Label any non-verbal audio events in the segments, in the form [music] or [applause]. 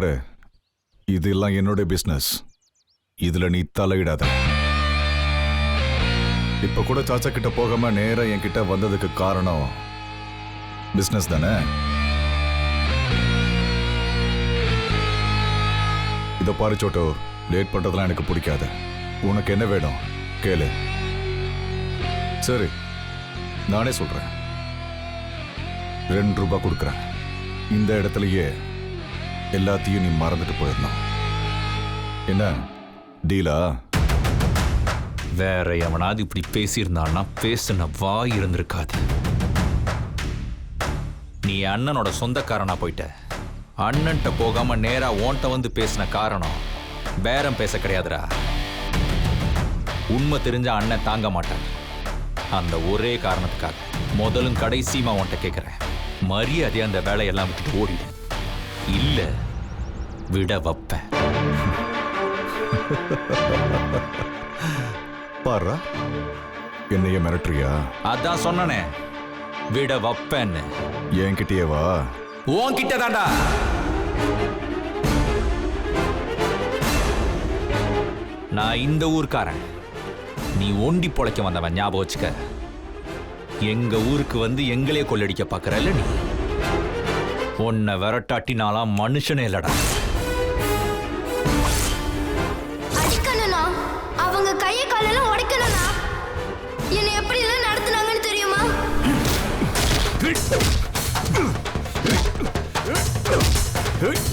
பாரு இதெல்லாம் என்னோட பிசினஸ் இதுல நீ தலையிடாத. இப்ப கூட சாச்சா கிட்ட போகாம நேரா என்கிட்ட வந்ததுக்கு காரணம் பிசினஸ் தானே? இத பாரு சோட்டோ லேட் பண்றதுலாம் எனக்கு பிடிக்காது. உனக்கு என்ன வேணும்? கேளு. சரி நானே சொல்றேன். ரெண்டு ரூபாய் கொடுக்குறேன். இந்த இடத்துலயே எல்லாத்தையும் நீ மறந்துட்டு போயிடணும். என்ன? டீலா? வேற எவனாவது இப்படி பேசியிருந்தான்னா பேசின வாய் இருந்திருக்காது. நீ அண்ணனோட சொந்தக்காரனா போயிட்ட. அண்ணன்ட்ட போகாம நேரா ஓன்ட்ட வந்து பேசின காரணம் பேரம் பேச கிடையாதுடா. உண்மை தெரிஞ்ச அண்ணன் தாங்க மாட்டான். அந்த ஒரே காரணத்துக்காக முதலும் கடைசியுமா உன்கிட்ட கேட்குறேன் மரியாதையா அந்த வேலையெல்லாம் விட்டுட்டு ஓடிடு. இல்ல விட வைப்பேன் பாருடா என்னைய மிரட்டுறியா? அதான் சொன்னனே விட வைப்பேன்னு. என்கிட்டயே வா. உன்கிட்ட தாண்டா நான் இந்த ஊர்க்காரன். நீ ஒண்டி பொழைக்க வந்தவன் ஞாபகம் வச்சுக்க. எங்க ஊருக்கு வந்து எங்களே கொள்ளடிக்க பாக்குறல்ல நீ? உன்னை விரட்டாட்டி நாளாம் மனுஷனே இல்லடா. Hey!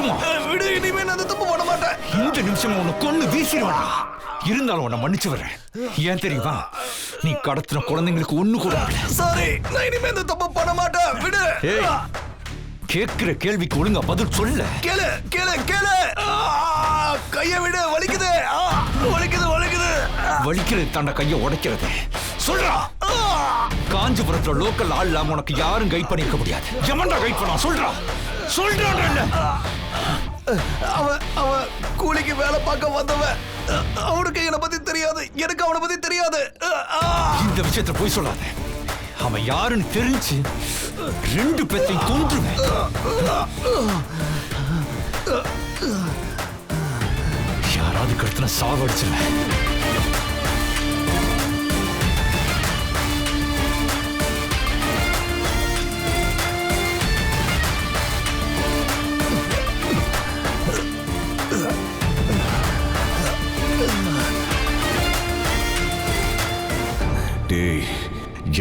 போட்டுமா விடு இனிமே நான் தப்பு பண்ண மாட்டேன். இந்த நிமிஷம் உன்னை கொண்டு வீசிடுவாடா இருந்தாலும் உன்னை மன்னிச்சு வர்றேன் ஏன் தெரியுமா? நீ கடத்தின குழந்தைங்களுக்கு ஒண்ணு கூட. சாரி நான் இனிமே இந்த தப்பு பண்ண மாட்டேன். விடு. ஏய் கேட்கிற கேள்விக்கு ஒழுங்கா பதில் சொல்ல. கேளு கேளு கேளு. கைய விடு வலிக்குது. வலிக்குது வலிக்குது. வலிக்கிறது தாண்ட கைய உடைக்கிறது. சொல்றா. காஞ்சிபுரத்துல லோக்கல் ஆள் இல்லாம உனக்கு யாரும் கைட் பண்ணிருக்க முடியாது. எவன்டா கைட் பண்ணா? சொல்றா. சொல்றான் அவ அவ கூலிக்கு வேலை பார்க்க வந்தவன். அவனுக்கு என்னை பத்தி தெரியாது. எனக்கு அவனை பத்தி தெரியாது. இந்த விஷயத்துல போய் சொல்லாத. அவன் யாருன்னு தெரிஞ்சு ரெண்டு பேத்தையும் கொன்றுவேன் யாராவது கடுத்துன சாவடிச்சிருவேன்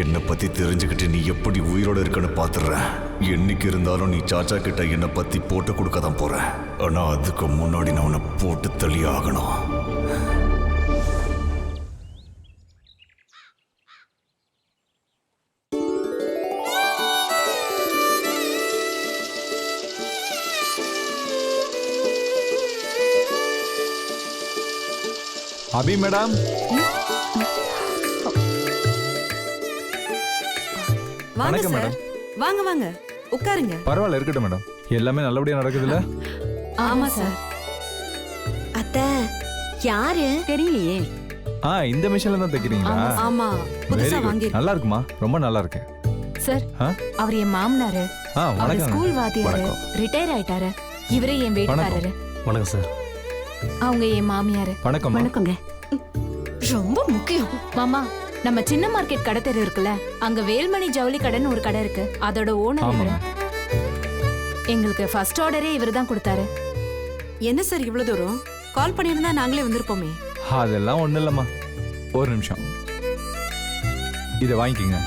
என்னை பத்தி தெரிஞ்சுக்கிட்டு நீ எப்படி உயிரோட இருக்கன்னு பாத்துறேன் என்னைக்கு இருந்தாலும் நீ சாச்சா கிட்ட என்னை பத்தி போட்டு கொடுக்க தான் போற. ஆனா அதுக்கு முன்னாடி நான் உன்னை போட்டு தள்ளி ஆகணும். அபி மேடம்? வாங்க வணக்கம், சார். வாங்க வாங்க. உட்காருங்க. பரவாயில்ல இருக்கட்டும் மேடம். எல்லாமே நல்லபடியா நடக்குதுல்ல? ஆமா சார். அத்தை யாரு? தெரியலையே. ஆ இந்த மிஷின்ல தான் தைக்கிறீங்களா? ஆமா, ஆமா. Very புதுசா good. வாங்கி நல்லா இருக்குமா ரொம்ப நல்லா இருக்கு சார் ஆ? அவர் என் மாமனாரு. ஆ அவர் வணக்கம் ஸ்கூல் வாத்தியாரு. வணக்கம். ரிட்டையர் ஆயிட்டாரு. இவரே என் வீட்டுக்காரரு. வணக்கம். சார். அவங்க என் மாமியாரு. வணக்கம் வணக்கங்க. ரொம்ப முக்கியம். மாமா நம்ம சின்ன மார்க்கெட் கடை தெரு இருக்குல்ல அங்க வேல்மணி ஜவுளி கடைன்னு ஒரு கடை இருக்கு. அதோட ஓனர் இவரு எங்களுக்கு ஃபர்ஸ்ட் ஆர்டரே இவர் தான் கொடுத்தாரு. என்ன சார் இவ்வளவு தூரம்? கால் பண்ணியிருந்தா நாங்களே வந்திருப்போமே. அதெல்லாம் ஒன்றும் இல்லைம்மா. ஒரு நிமிஷம். இதை வாங்கிக்கோங்க.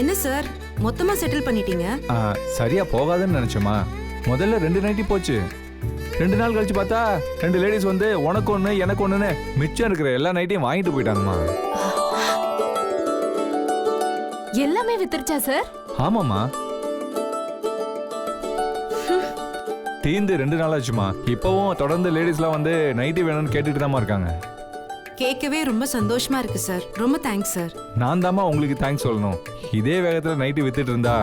என்ன சார்? மொத்தமா செட்டில் பண்ணிட்டீங்க? சரியா போகாதுன்னு நினைச்சோமா முதல்ல ரெண்டு நைட்டி போச்சு. ரெண்டு நாள் கழிச்சு பார்த்தா ரெண்டு லேடிஸ் வந்து உனக்கு ஒன்று எனக்கு ஒன்றுன்னு மிச்சம் இருக்கிற எல்லா நைட்டையும் வாங்கிட்டு போயிட்டாங்கம்மா. எல்லாமே வித்துருச்சா சார் ஆமாம்மா. தீந்து ரெண்டு நாள் ஆச்சுமா இப்போவும் தொடர்ந்து லேடிஸ்லாம் வந்து நைட்டி வேணும்னு கேட்டுட்டு தாம்மா இருக்காங்க. கேட்கவே ரொம்ப சந்தோஷமா இருக்கு சார் ரொம்ப தேங்க்ஸ் சார் நான் தாம்மா உங்களுக்கு தேங்க்ஸ் சொல்லணும். இதே வேகத்தில் நைட்டி வித்துட்டு இருந்தா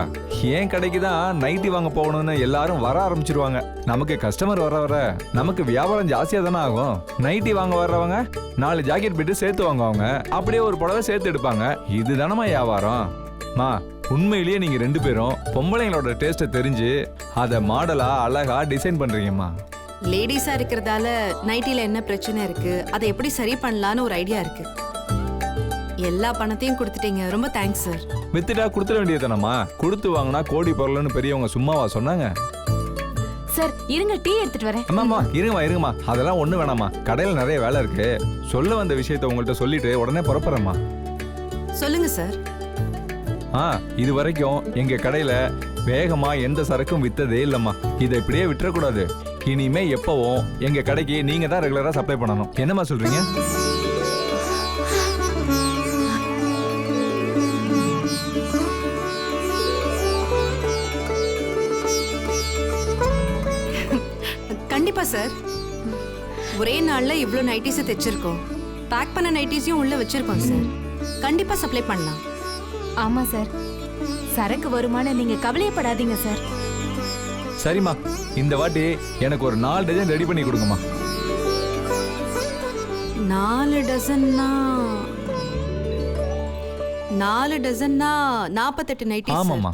ஏன் கடைக்கு தான் நைட்டி வாங்க போகணும்னு எல்லாரும் வர ஆரம்பிச்சிருவாங்க. நமக்கு கஸ்டமர் வர வர நமக்கு வியாபாரம் ஜாஸ்தியாக தானே ஆகும். நைட்டி வாங்க வர்றவங்க நாலு ஜாக்கெட் போயிட்டு சேர்த்து வாங்குவாங்க. அப்படியே ஒரு புடவை சேர்த்து எடுப்பாங்க. இது தானம்மா வியாபாரம்? மா உண்மையிலேயே நீங்க ரெண்டு பேரும் பொம்பளைங்களோட டேஸ்ட்டை தெரிஞ்சு அதை மாடலா அழகா டிசைன் பண்றீங்கம்மா. லேடிஸா இருக்கிறதால நைட்டில என்ன பிரச்சனை இருக்கு? அதை எப்படி சரி பண்ணலான்னு ஒரு ஐடியா இருக்கு. எல்லா பணத்தையும் கொடுத்துட்டீங்க. ரொம்ப தேங்க்ஸ் சார் வித்துட்டா கொடுத்துட வேண்டியதானம்மா கொடுத்து வாங்கினா கோடி பொருள்னு பெரியவங்க சும்மாவா சொன்னாங்க? சார் இருங்க டீ எடுத்துட்டு வரேன். அம்மாம்மா இருங்கம்மா இருங்கம்மா. அதெல்லாம் ஒண்ணு வேணாம்மா. கடையில் நிறைய வேலை இருக்கு. சொல்ல வந்த விஷயத்த உங்கள்கிட்ட சொல்லிட்டு உடனே புறப்படுறேம்மா. சொல்லுங்க சார் ஆ இது வரைக்கும் எங்க கடையில வேகமா எந்த சரக்கும் வித்ததே இல்லம்மா. இதை இப்படியே விட்டுறக்கூடாது. இனிமே எப்பவும் எங்க கடைக்கு நீங்க தான் ரெகுலரா சப்ளை பண்ணணும். என்னம்மா சொல்றீங்க? கண்டிப்பா சார். ஒரே நாள்ல இவ்ளோ நைட்டிஸ் தைச்சிருக்கோம். பேக் பண்ண நைட்டிஸையும் உள்ள வச்சிருக்கோம் சார் கண்டிப்பா சப்ளை பண்ணலாம். ஆமா சார் சரக்கு வருமானம் நீங்க கவலையப்படாதீங்க சார் சரிம்மா இந்த வாட்டி எனக்கு ஒரு நாலு டஜன் ரெடி பண்ணி கொடுங்கம்மா. நாலு டசன்னா நாலு டசன்னா நாற்பத்தெட்டு நைட்டிஸ் ஆமாம்மா.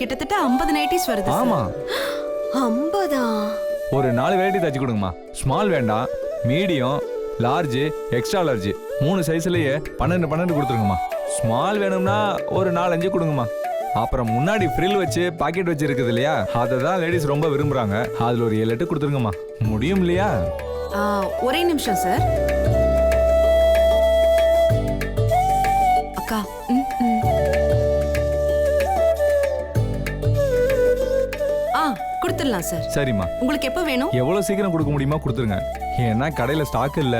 கிட்டத்தட்ட ஐம்பது நைட்டிஸ் வருது சார். ஆமா. ஐம்பதா? ஒரு நாலு வெரைட்டி தச்சு கொடுங்கம்மா. ஸ்மால் வேண்டாம் மீடியம் லார்ஜ் எக்ஸ்ட்ரா லார்ஜ் மூணு சைஸ்லயே பன்னெண்டு பன்னெண்டு கொடுத்துருங்கம்மா. ஸ்மால் வேணும்னா ஒரு நாலஞ்சு கொடுங்கம்மா. அப்புறம் முன்னாடி ஃப்ரில் வச்சு பாக்கெட் வச்சு இருக்குது இல்லையா? அதை தான் லேடிஸ் ரொம்ப விரும்புறாங்க. அதுல ஒரு ஏழு எட்டு கொடுத்துருங்கம்மா. முடியும் இல்லையா? ஒரே நிமிஷம் சார் அக்கா ம், ம். கொடுத்துடலாம் சார் சரிம்மா. உங்களுக்கு எப்போ வேணும்? எவ்வளவு சீக்கிரம் கொடுக்க முடியுமோ கொடுத்துருங்க. ஏன்னா கடையில ஸ்டாக் இல்ல.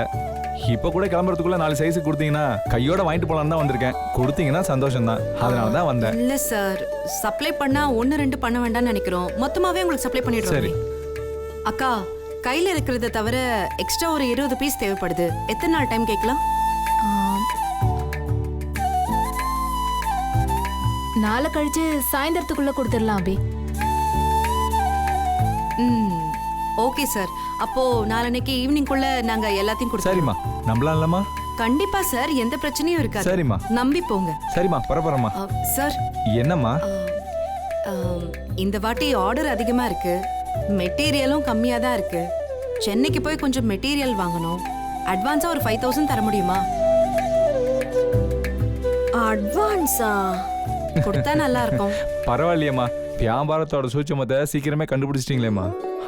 இப்ப கூட கிளம்புறதுக்குள்ள நாலு சைஸ் கொடுத்தீங்கன்னா கையோட வாங்கிட்டு போலான்னு தான் வந்திருக்கேன். கொடுத்தீங்கன்னா சந்தோஷம் தான் அதனால தான் வந்தேன். இல்ல சார் சப்ளை பண்ணா ஒன்னு ரெண்டு பண்ண வேண்டாம்னு நினைக்கிறோம். மொத்தமாவே உங்களுக்கு சப்ளை பண்ணிடுறோம். சரி. அக்கா கையில இருக்கிறத தவிர எக்ஸ்ட்ரா ஒரு இருபது பீஸ் தேவைப்படுது. எத்தனை நாள் டைம் கேட்கலாம். நாளை கழிச்சு சாயந்தரத்துக்குள்ள கொடுத்துடலாம் அபி. Okay sir. அப்போ நாளன்னைக்கு ஈவினிங்குள்ள நாங்க எல்லாத்தையும் கொடுத்துறோம். சரிம்மா. நம்பலாம் இல்லம்மா கண்டிப்பா சார். எந்த பிரச்சனையும் இருக்காது. சரிம்மா. நம்பி போங்க. சரிம்மா பரபரம்மா அ, சார். என்னம்மா? இந்த வாட்டி ஆர்டர் அதிகமா இருக்கு. மெட்டீரியலும் கம்மியா தான் இருக்கு. சென்னைக்கு போய் கொஞ்சம் மெட்டீரியல் வாங்கணும். அட்வான்ஸா ஒரு ஃபைவ் தௌசண்ட் தர முடியுமா? அட்வான்ஸா? கொடுத்தா நல்லா இருக்கும். [laughs] பரவாயில்லையம்மா. வியாபாரத்தோட சூட்சமத்தை சீக்கிரமே கண்டுபிடிச்சிட்டீங்களேம்மா.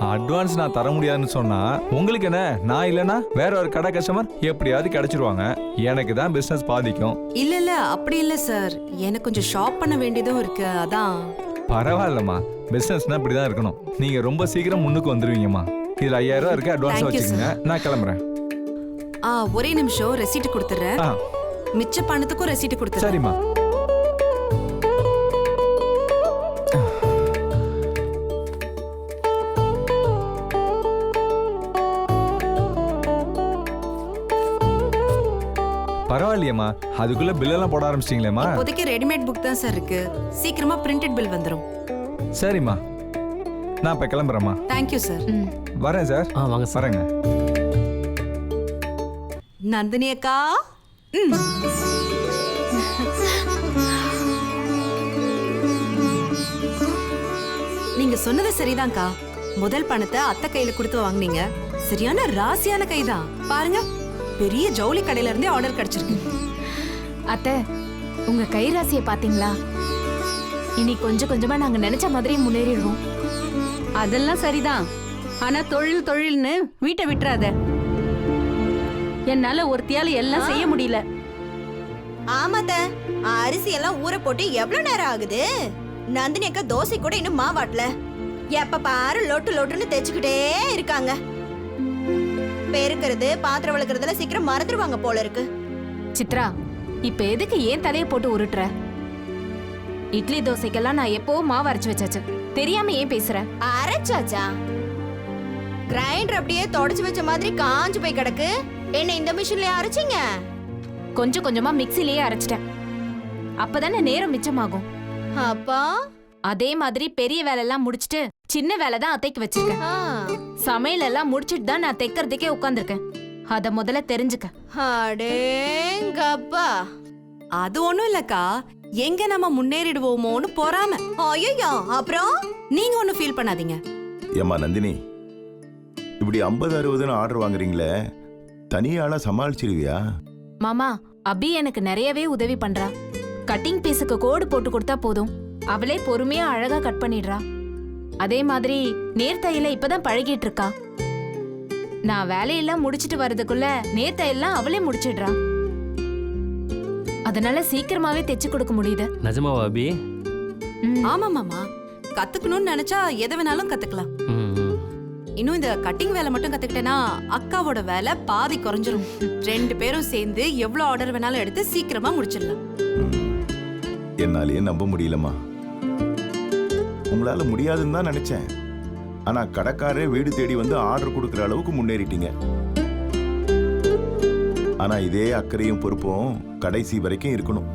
அட்வான்ஸ் நான் தர முடியாதுன்னு சொன்னா உங்களுக்கு என்ன? நான் இல்லைன்னா வேற ஒரு கடை கஸ்டமர் எப்படியாவது கிடைச்சிருவாங்க. எனக்கு தான் பிசினஸ் பாதிக்கும். இல்ல இல்ல அப்படி இல்ல சார் எனக்கு கொஞ்சம் ஷாப் பண்ண வேண்டியதும் இருக்கு அதான். பரவாயில்லம்மா. பிசினஸ்னா இப்படிதான் இருக்கணும். நீங்க ரொம்ப சீக்கிரம் முன்னுக்கு வந்துருவீங்கம்மா. இதுல ஐயாயிரம் ரூபாய் இருக்கு அட்வான்ஸ் வச்சுக்கோங்க. நான் கிளம்புறேன். ஆ ஒரே நிமிஷம் ரெசீட் கொடுத்துறேன் மிச்ச பணத்துக்கும் ரெசீட் கொடுத்துறேன் சரிம்மா. பரவாயில்லையம்மா. அதுக்குள்ள பில்லெல்லாம் போட ஆரம்பிச்சிட்டீங்களேம்மா. இப்போதைக்கு ரெடிமேட் புக் தான் சார் இருக்கு. சீக்கிரமா பிரிண்டட் பில் வந்துடும் சரிம்மா. நான் இப்போ கிளம்புறேம்மா. தேங்க்யூ சார் வரேன் சார் ஆ வாங்க சார் வரேங்க. நந்தினி அக்கா. ம். நீங்க சொன்னது சரிதான்க்கா. முதல் பணத்தை அத்தை கையில கொடுத்து வாங்குனீங்க. சரியான ராசியான கைதான். பாருங்க. பெரிய ஜவுளி கடையில இருந்தே ஆர்டர் கிடைச்சிருக்கு. அத்தை உங்க கைராசியை பாத்தீங்களா இனி கொஞ்சம் கொஞ்சமா நாங்க நினைச்ச மாதிரி முன்னேறிடுவோம். அதெல்லாம் சரிதான். ஆனா தொழில் தொழில்னு வீட்டை விட்டுறாத. என்னால ஒருத்தியால எல்லாம் செய்ய முடியல. ஆமாத்த அரிசி எல்லாம் ஊற போட்டு எவ்வளவு நேரம் ஆகுது? நந்தினி அக்கா தோசை கூட இன்னும் மாவாட்டல. எப்ப பாரு லொட்டு லொட்டுன்னு தேய்ச்சிக்கிட்டே இருக்காங்க. பெருக்கிறது பாத்திரம் விளக்குறதுல சீக்கிரம் மறந்துடுவாங்க போல இருக்கு. சித்ரா இப்ப எதுக்கு ஏன் தலைய போட்டு உருட்டுற? இட்லி தோசைக்கெல்லாம் நான் எப்போ மாவு அரைச்சு வச்சாச்சு. தெரியாம ஏன் பேசுற? அரைச்சாச்சா? கிரைண்டர் அப்படியே தொடச்சு வச்ச மாதிரி காஞ்சு போய் கிடக்கு. என்ன இந்த மிஷின்ல அரைச்சிங்க? கொஞ்சம் கொஞ்சமா மிக்ஸிலேயே அரைச்சிட்டேன். அப்பதானே நேரம் மிச்சமாகும். அப்பா. அதே மாதிரி பெரிய வேலை எல்லாம் முடிச்சிட்டு சின்ன வேலை தான் அத்தைக்கு வச்சிருக்கேன். ஆ, சமையல் எல்லாம் முடிச்சிட்டு தான் நான் தைக்கிறதுக்கே உட்காந்துருக்கேன் அத முதல்ல தெரிஞ்சுக்க. அடேங்கப்பா. அது ஒண்ணும் இல்லக்கா. எங்க நம்ம முன்னேறிடுவோமோன்னு பொறாம. ஐயோ அப்புறம்? நீங்க ஒண்ணும் ஃபீல் பண்ணாதீங்க. ஏம்மா நந்தினி இப்படி ஐம்பது அறுபதுன்னு ஆர்டர் வாங்குறீங்களே தனியாளா சமாளிச்சிருவியா? மாமா அபி எனக்கு நிறையவே உதவி பண்றா. கட்டிங் பீஸுக்கு கோடு போட்டு கொடுத்தா போதும். அவளே பொறுமையா அழகா கட் பண்ணிடுறா. அதே மாதிரி நேர்த்தையில இப்பதான் பழகிட்டு இருக்கா நான் வேலையெல்லாம் முடிச்சிட்டு வர்றதுக்குள்ள நேர்த்தையெல்லாம் அவளே முடிச்சிடுறா. அதனால சீக்கிரமாவே தைச்சு கொடுக்க முடியுது. நிஜமாவா அபி ம். ஆமா மாமா. கத்துக்கணும்னு நினைச்சா எதை வேணாலும் கத்துக்கலாம். இன்னும் இந்த கட்டிங் வேலை மட்டும் கத்துக்கிட்டேன்னா அக்காவோட வேலை பாதி குறைஞ்சிரும். ரெண்டு பேரும் சேர்ந்து எவ்வளவு ஆர்டர் வேணாலும் எடுத்து சீக்கிரமா முடிச்சிடலாம். என்னாலேயே நம்ப முடியலம்மா. உங்களால முடியாதுன்னு தான் நினைச்சேன். ஆனா கடைக்காரரே வீடு தேடி வந்து ஆர்டர் கொடுக்குற அளவுக்கு முன்னேறிட்டீங்க. ஆனா இதே அக்கறையும் பொறுப்பும் கடைசி வரைக்கும் இருக்கணும்.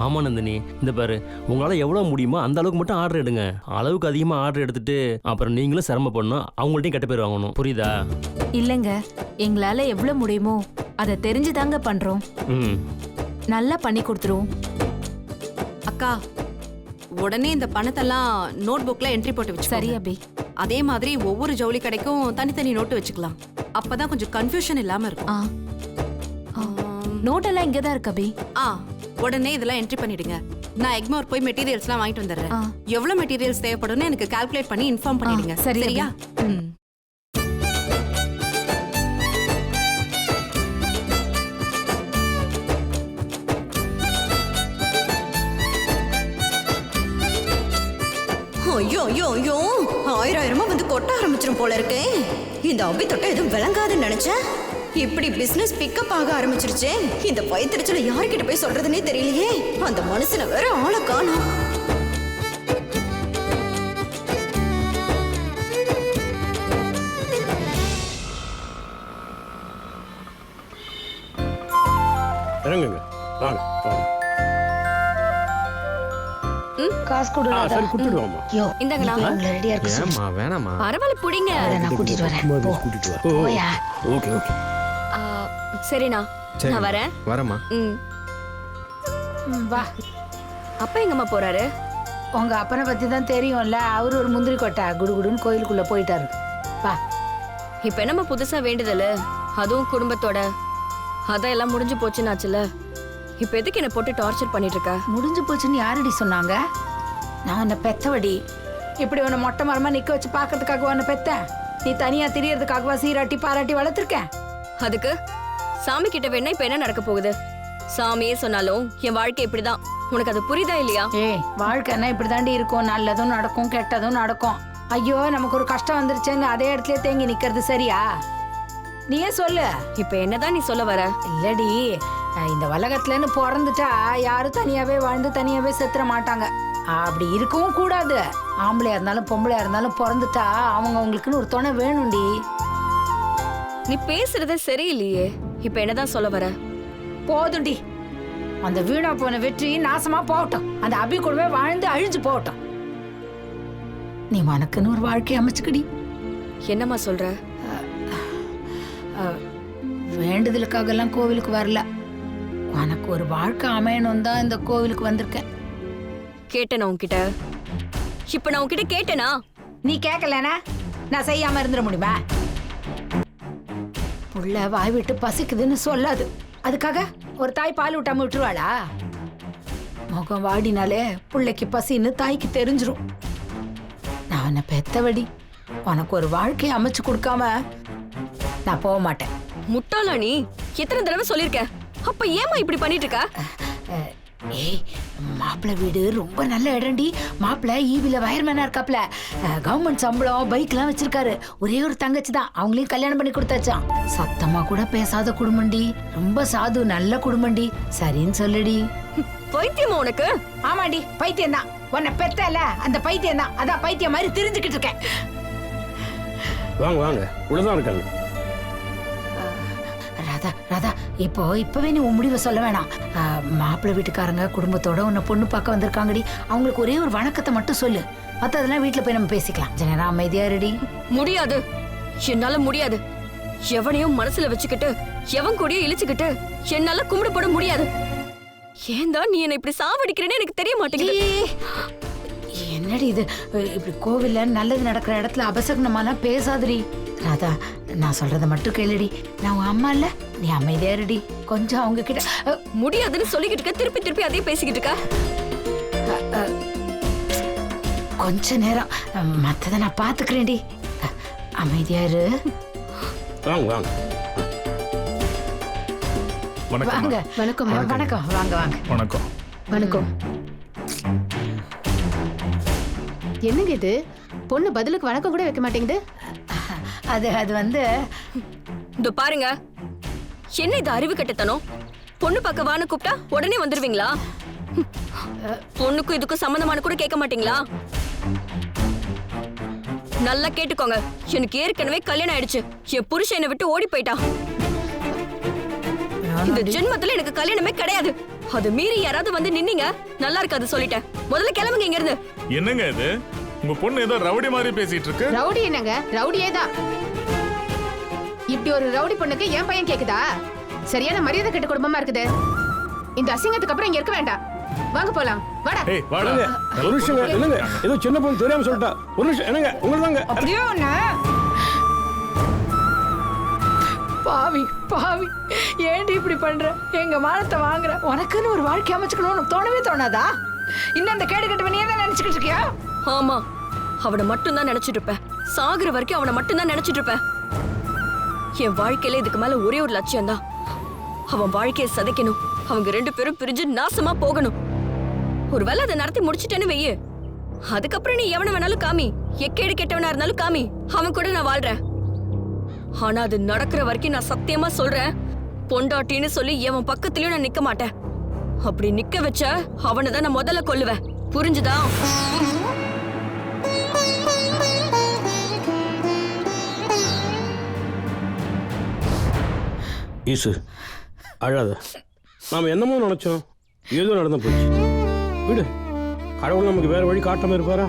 ஆமா நந்தினி. இந்த பாரு உங்களால எவ்வளவு முடியுமோ அந்த அளவுக்கு மட்டும் ஆர்டர் எடுங்க. அளவுக்கு அதிகமா ஆர்டர் எடுத்துட்டு அப்புறம் நீங்களும் சிரமப்படணும் அவங்கள்ட்டையும் கெட்ட பேர் வாங்கணும். புரியுதா? இல்லங்க. எங்களால எவ்வளவு முடியுமோ அதை தெரிஞ்சுதாங்க பண்றோம். ம். நல்லா பண்ணி கொடுத்துருவோம். அக்கா உடனே இந்த பணத்தெல்லாம் நோட் புக்ல என்ட்ரி போட்டு வச்சு சரி அபி. அதே மாதிரி ஒவ்வொரு ஜவுளி கடைக்கும் தனித்தனி நோட்டு வச்சுக்கலாம். அப்பதான் கொஞ்சம் கன்ஃபியூஷன் இல்லாம இருக்கும். ஆ. ஆம், நோட்டெல்லாம் இங்கதான் இருக்கு அபி. ஆ உடனே இதெல்லாம் என்ட்ரி பண்ணிடுங்க. நான் எக்மோர் போய் மெட்டீரியல்ஸ்லாம் வாங்கிட்டு வந்துடுறேன். எவ்வளவு மெட்டீரியல்ஸ் தேவைப்படும்னு எனக்கு கால்குலேட் பண்ணி இன்ஃபார்ம் பண்ணிடுங்க. சரியா? ம். ஐயோ ஐயோ. ஆயிரம் ஆயிரமா வந்து கொட்ட ஆரம்பிச்சிரும் போல இருக்கே. இந்த அபி தொட்ட எதுவும் விளங்காதுன்னு நினைச்சேன் இப்படி பிசினஸ் பிக்கப் ஆக ஆரம்பிச்சிருச்சே. இந்த வயிற்றுச்சல யார்கிட்ட போய் சொல்றதுன்னே தெரியலையே. அந்த மனுஷனை வேற ஆளை காணும். காசு கொடு ஆ சரி கொடுத்துடுவோம்மா யோ இந்தாங்கண்ணா. நீ போய் அவங்கள ரெடியா இருக்க சொல்லு ஏம்மா வேணாமா பரவாயில்ல புடிங்க. நான் கூட்டிட்டு வரேன். போ. கூட்டிட்டு வா. ஓ, போயா ஓகே. ஓகே சரிண்ணா. நான் வரேன். வரமா ம். ம், வா. அப்பா எங்கம்மா போறாரு? உங்க அப்பனை பத்தி தான் தெரியும்ல. அவரு ஒரு முந்திரி கொட்டை குடுகுடுன்னு கோயிலுக்குள்ள போயிட்டாரு. வா. இப்ப என்னம்மா புதுசா வேண்டுதல்? அதுவும் குடும்பத்தோட. அதான் எல்லாம் முடிஞ்சு போச்சுன்னாச்சுல. இப்ப எதுக்கு என்ன போட்டு டார்ச்சர் பண்ணிட்டு இருக்க? முடிஞ்சு போச்சுன்னு யாரடி சொன்னாங்க? நான் உன்னை பெத்தவடி. இப்படி உன்னை மொட்டை மரமா நிக்க வச்சு பாக்கிறதுக்காக உன்னை பெத்தேன்? நீ தனியா திரியறதுக்காகவா சீராட்டி பாராட்டி வளர்த்துருக்கேன் அதுக்கு சாமி கிட்ட வேணா இப்ப என்ன நடக்க போகுது? சாமியே சொன்னாலும் என் வாழ்க்கை இப்படிதான். உனக்கு அது புரியுதா இல்லையா? ஏய் வாழ்க்கைன்னா இப்படி தாண்டி இருக்கும். நல்லதும் நடக்கும் கெட்டதும் நடக்கும். ஐயோ நமக்கு ஒரு கஷ்டம் வந்துருச்சேன்னு அதே இடத்துல தேங்கி நிக்கிறது சரியா? நீயே சொல்லு? இப்ப என்னதான் நீ சொல்ல வர? இல்லடி. இந்த உலகத்துலன்னு பிறந்துட்டா யாரும் தனியாவே வாழ்ந்து தனியாவே செத்துற மாட்டாங்க. அப்படி இருக்கவும் கூடாது. ஆம்பளையா இருந்தாலும் பொம்பளையா இருந்தாலும் பிறந்துட்டா அவங்க அவங்களுக்குன்னு ஒரு துணை வேணும்டி. நீ பேசுறதே சரியில்லையே. இப்ப என்னதான் சொல்ல வர? போதும்டி. அந்த வீணா போன வெற்றி நாசமா போகட்டும். அந்த அபி கூடவே வாழ்ந்து அழிஞ்சு போகட்டும். நீ உனக்குன்னு ஒரு வாழ்க்கை அமைச்சுக்கடி. என்னம்மா சொல்ற? வேண்டுதலுக்காகலாம் கோவிலுக்கு வரல. உனக்கு ஒரு வாழ்க்கை அமையணும் தான் இந்த கோவிலுக்கு வந்திருக்கேன். கேட்டேன் உன்கிட்ட. இப்ப நான் உன்கிட்ட கேட்டேனா? நீ கேட்கலனா நான் செய்யாம இருந்துட முடியுமா? புள்ள வாய் விட்டு பசிக்குதுன்னு சொல்லாது. அதுக்காக ஒரு தாய் பால் விட்டாம விட்டுருவாளா? முகம் வாடினாலே புள்ளைக்கு பசின்னு தாய்க்கு தெரிஞ்சிரும். நான் உன்னை பெத்தவடி? உனக்கு ஒரு வாழ்க்கையை அமைச்சு கொடுக்காம நான் போக மாட்டேன். முட்டாளா நீ? எத்தனை தடவை சொல்லிருக்க அப்ப ஏமா இப்படி பண்ணிட்டு இருக்க? ஏய் மாப்பிள்ளை வீடு ரொம்ப நல்ல இடம்டி. மாப்பிள்ளை ஈவில வயர்மேனா இருக்காப்ல. கவர்மெண்ட் சம்பளம் பைக்லாம் வச்சிருக்காரு. ஒரே ஒரு தங்கச்சி தான் அவங்களையும் கல்யாணம் பண்ணி கொடுத்தாச்சாம். சத்தமா கூட பேசாத குடும்பம்டி. ரொம்ப சாது நல்ல குடும்பம்டி. சரின்னு சொல்லுடி. பைத்தியமா உனக்கு? ஆமாடி பைத்தியம் தான் உன்னை பெத்தல அந்த பைத்தியம் தான் அதான் பைத்தியம் மாதிரி தெரிஞ்சுக்கிட்டு இருக்கேன். வாங்க வாங்க. உள்ளதான் இருக்காங்க. ராதா ராதா. இப்போ இப்பவே நீ உன் முடிவை சொல்ல வேணாம். மாப்பிள்ளை வீட்டுக்காரங்க குடும்பத்தோட உன்னை பொண்ணு பார்க்க வந்திருக்காங்கடி. அவங்களுக்கு ஒரே ஒரு வணக்கத்தை மட்டும் சொல்லு. மத்ததெல்லாம் வீட்டுல போய் நம்ம பேசிக்கலாம். ஜனரா அமைதியா ரெடி முடியாது. என்னால முடியாது. எவனையும் மனசுல வச்சுக்கிட்டு எவன் கூடயும் இழிச்சுக்கிட்டு என்னால கும்பிட போட முடியாது. ஏன் தான் நீ என்ன இப்படி சாவடிக்கிறேன்னு எனக்கு தெரிய மாட்டேங்குது. என்னடி இது? இப்படி கோவில்ல நல்லது நடக்கிற இடத்துல அபசகுனமாலாம் பேசாதடி. ராதா நான் சொல்றத மட்டும் கேளுடி. நான் உன் அம்மா இல்ல நீ அமைதியா இருடி. கொஞ்சம் அவங்க கிட்ட முடியாதுன்னு சொல்லிக்கிட்டு இருக்க திருப்பி திருப்பி அதே பேசிக்கிட்டு இருக்க. கொஞ்ச நேரம் மத்தத நான் பாத்துக்கிறேன்டி. அஹ், அமைதியா இரு. வாங்க வாங்க. வாங்க வணக்கம். வணக்கம். வாங்க வாங்க. வணக்கம். வணக்கம். என்னங்க இது? பொண்ணு பதிலுக்கு வணக்கம் கூட வைக்க மாட்டேங்குது. அது அது வந்து இந்த பாருங்க. என்ன இது அறிவு கட்டத்தனம்? பொண்ணு பார்க்க வான்னு கூப்பிட்டா உடனே வந்துருவீங்களா. பொண்ணுக்கும் இதுக்கும் சம்மந்தமான கூட கேட்க மாட்டீங்களா? நல்லா கேட்டுக்கோங்க. எனக்கு ஏற்கனவே கல்யாணம் ஆயிடுச்சு. என் புருஷன் என்னை விட்டு ஓடி போயிட்டா. இந்த ஜென்மத்துல எனக்கு கல்யாணமே கிடையாது. அது மீறி யாராவது வந்து நின்னீங்க? நல்லா இருக்காது சொல்லிட்டேன். முதல்ல கிளம்புங்க இங்க இருந்து என்னங்க இது? உங்க பொண்ணு ஏதோ ரவுடி மாதிரி பேசிட்டு இருக்கு. ரவுடி என்னங்க? ரவுடியே தான். இப்படி ஒரு ரவுடி பொண்ணுக்கு என் பையன் கேக்குதா? சரியான மரியாதை கெட்ட குடும்பமா இருக்குது. இந்த அசிங்கத்துக்கு அப்புறம் இங்க இருக்க வேண்டாம். வாங்க போலாம். வாடா. ஏய் வாடா. ஒரு நிமிஷம் என்னங்க? ஏதோ சின்ன பொண்ணு தெரியாம சொல்லிட்டா. ஒரு நிமிஷம் என்னங்க? உங்களுக்கு தாங்க அப்படியே ஒண்ணு. பாவி பாவி. ஏன்டி இப்படி பண்ற? எங்க மானத்தை வாங்குற? உனக்குன்னு ஒரு வாழ்க்கை அமைச்சுக்கணும்னு தோணவே தோணாதா? இன்னும் அந்த கேடு கட்டவனையே தான் நினைச்சுக்கிட்டு இருக்கியா? ஆமா. அவனை மட்டும் தான் நினைச்சிட்டு இருப்பேன். சாகுற வரைக்கும் அவனை மட்டும் தான் நினைச்சிட்டு இருப்பேன். என் வாழ்க்கையில இதுக்கு மேல ஒரே ஒரு லட்சியம் தான். அவன் வாழ்க்கையை சதைக்கணும். அவங்க ரெண்டு பேரும் பிரிஞ்சு நாசமா போகணும். ஒருவேளை அதை நடத்தி முடிச்சிட்டேன்னு வெய்யு அதுக்கப்புறம் நீ எவன வேணாலும் காமி. எக்கேடு கெட்டவனா இருந்தாலும் காமி. அவன் கூட நான் வாழ்றேன். ஆனா அது நடக்கிற வரைக்கும் நான் சத்தியமா சொல்றேன். பொண்டாட்டின்னு சொல்லி எவன் பக்கத்துலயும் நான் நிக்க மாட்டேன். அப்படி நிக்க வச்ச அவனை தான் நான் முதல்ல கொல்லுவேன். புரிஞ்சுதான் ஈசு அழாத. நாம் என்னமோ நினச்சோம் ஏதோ நடந்து போச்சு. விடு கடவுள் நமக்கு வேற வழி காட்டாம இருப்பாரா?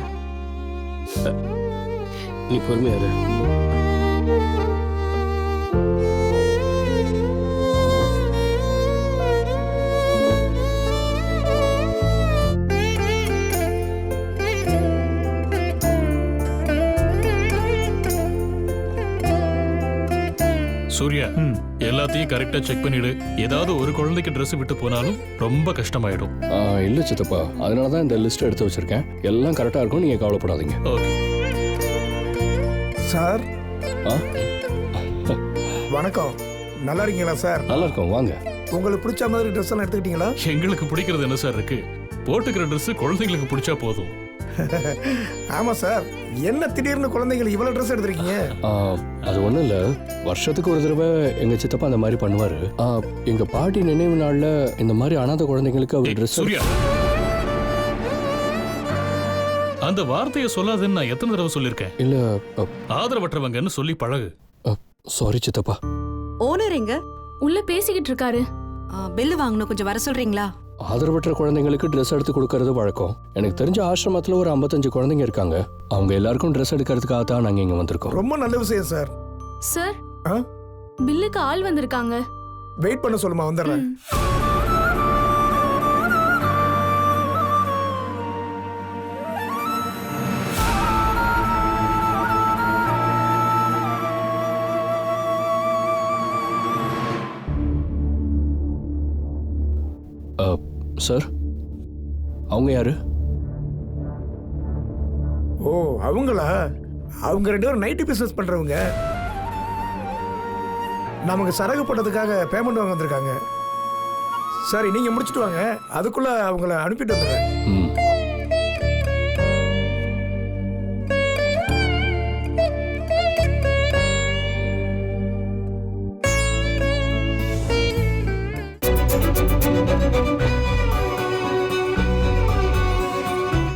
நீ பொறுமையாரு சூர்யா எல்லாத்தையும் கரெக்டா செக் பண்ணிடு. ஏதாவது ஒரு குழந்தைக்கு Dress விட்டு போனாலும் ரொம்ப கஷ்டமாயிடும். ஆ, இல்ல சித்தப்பா. அதனால தான் இந்த லிஸ்ட் எடுத்து வச்சிருக்கேன். எல்லாம் கரெக்டா இருக்கும் நீங்க கவலைப்படாதீங்க. Okay sir? ஆ? வணக்கம். நல்லா இருக்கீங்களா சார்? நல்லா இருக்கும் வாங்க. உங்களுக்கு பிடிச்ச மாதிரி ட்ரெஸ் எல்லாம் எடுத்துக்கிட்டீங்களா? எங்களுக்கு பிடிக்கிறது என்ன சார் இருக்கு? போட்டுக்கிற Dress குழந்தைங்களுக்கு பிடிச்சா போதும். [laughs] ஆமா சார். என்ன திடீர்னு குழந்தைங்களுக்கு இவ்வளவு ட்ரெஸ் எடுத்திருக்கீங்க? அது ஒண்ணும் இல்ல. வருஷத்துக்கு ஒரு தடவை எங்க சித்தப்பா அந்த மாதிரி பண்ணுவாரு. எங்க பாட்டி நினைவு நாள்ல இந்த மாதிரி அனாதை குழந்தைங்களுக்கு அவர் ட்ரெஸ் அந்த வார்த்தையை சொல்லாதுன்னு நான் எத்தனை தடவை சொல்லியிருக்கேன்? இல்ல ஆதரவற்றவங்கன்னு சொல்லி பழகு. சாரி சித்தப்பா. ஓனர் எங்க? உள்ள பேசிக்கிட்டு இருக்காரு. பில்லு வாங்கணும். கொஞ்சம் வர சொல்றீங்களா? ஆதரவற்ற குழந்தைங்களுக்கு ட்ரெஸ் எடுத்து கொடுக்கறது வழக்கம். எனக்கு தெரிஞ்ச ஆசிரமத்துல ஒரு 55 குழந்தைங்க இருக்காங்க. அவங்க எல்லாருக்கும் ட்ரெஸ் எடுக்கிறதுக்காக தான் நாங்க இங்க வந்திருக்கோம். ரொம்ப நல்ல விஷயம் சார். சார் ஆ? பில்லுக்கு ஆள் வந்திருக்காங்க. வெயிட் பண்ண சொல்லுமா வந்துடுறேன். சார் அவங்க யாரு? ஓ அவங்களா? அவங்க ரெண்டு பேரும் நைட்டு பிசினஸ் பண்றவங்க. நமக்கு சரகு போட்டதுக்காக பேமெண்ட் வாங்க வந்திருக்காங்க. சரி நீங்க முடிச்சிட்டு வாங்க. அதுக்குள்ள அவங்கள அனுப்பிட்டு வந்துடுறேன்.